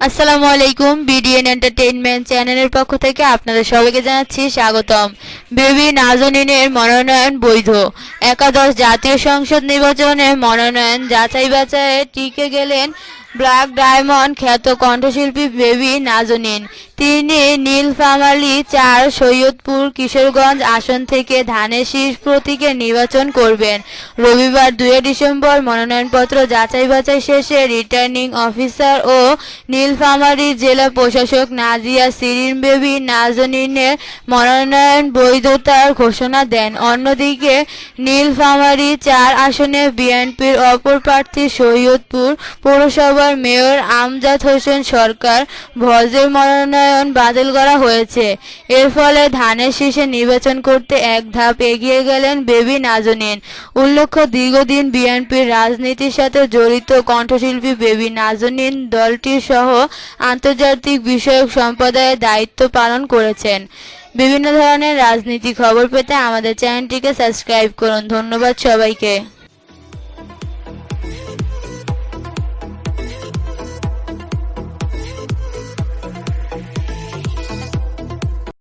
আসসালামু আলাইকুম BDN entertainment চ্যানেলের পক্ষ থেকে আপনাদের সবাইকে জানাচ্ছি স্বাগতম। বেবি নাজনিনের মনোনয়ন বৈধ। একাদশ জাতীয় সংসদ নির্বাচনে মনোনয়ন যাচাই বাছাইয়ে টিকে গেলেন ব্ল্যাক ডায়মন্ড খ্যাত কণ্ঠশিল্পী বেবি নাজনীন। তিনি নীলফামারী চার, সৈয়দপুর, কিশোরগঞ্জ আসন থেকে ধানের শীষ প্রতীকে নির্বাচন করবেন। রবিবার দুই ডিসেম্বর মনোনয়নপত্র যাচাই বাছাই শেষে রিটার্নিং অফিসার ও নীলফামারী জেলা প্রশাসক নাজিয়া সিরিন বেবি নাজনীনের মনোনয়ন বৈধতার ঘোষণা দেন। অন্যদিকে নীলফামারী চার আসনে বিএনপির অপর প্রার্থী সৈয়দপুর পৌরসভার মেয়র আমজাদ হোসেন সরকার ভজের মনোনয়ন বাতিল করা হয়েছে। এর ফলে ধানের শীষে নির্বাচন করতে এক ধাপ এগিয়ে গেলেন বেবি নাজনীন। উল্লেখ্য, দীর্ঘদিন বিএনপির রাজনীতির সাথে জড়িত কণ্ঠশিল্পী বেবি নাজনীন দলটির সহ আন্তর্জাতিক বিষয়ক সম্প্রদায়ের দায়িত্ব পালন করেছেন। বিভিন্ন ধরনের রাজনীতি খবর পেতে আমাদের চ্যানেলটিকে সাবস্ক্রাইব করুন। ধন্যবাদ সবাইকে।